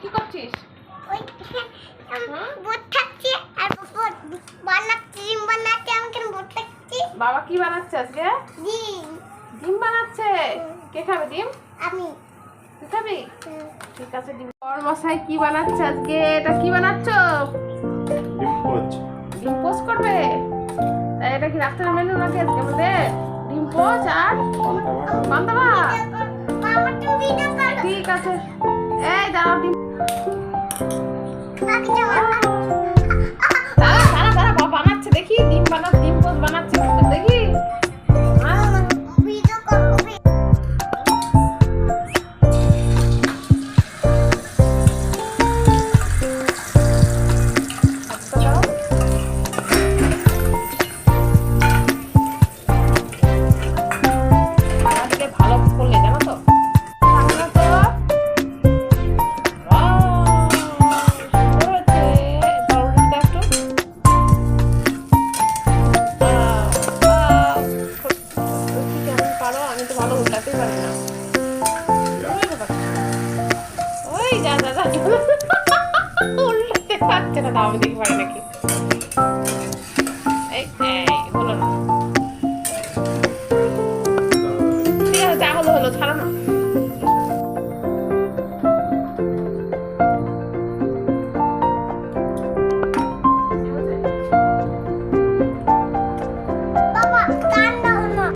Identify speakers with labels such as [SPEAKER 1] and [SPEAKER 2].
[SPEAKER 1] কি করছিস? বাবা কি বানাচ্ছে আজকে?
[SPEAKER 2] ডিম।
[SPEAKER 1] ডিম বানাচ্ছে? কে খাবে ডিম?
[SPEAKER 2] আমি।
[SPEAKER 1] তুই খাবি? ঠিক আছে ডিম। বর মশাই কি বানাচ্ছে আজকে? এটা কি বানাচ্ছ?
[SPEAKER 3] ডিম পোচ।
[SPEAKER 1] ডিম করবে? তাই এটা কি রাত্রের মেনু নাকি আজকে আমাদের? ডিম পোচ আর পান্তা ভাত। ঠিক আছে। tá ভালো উল্টাতেই পারি না ওই যা। দাদা উল্টাতে পারছে না দাও দেখি পারি নাকি?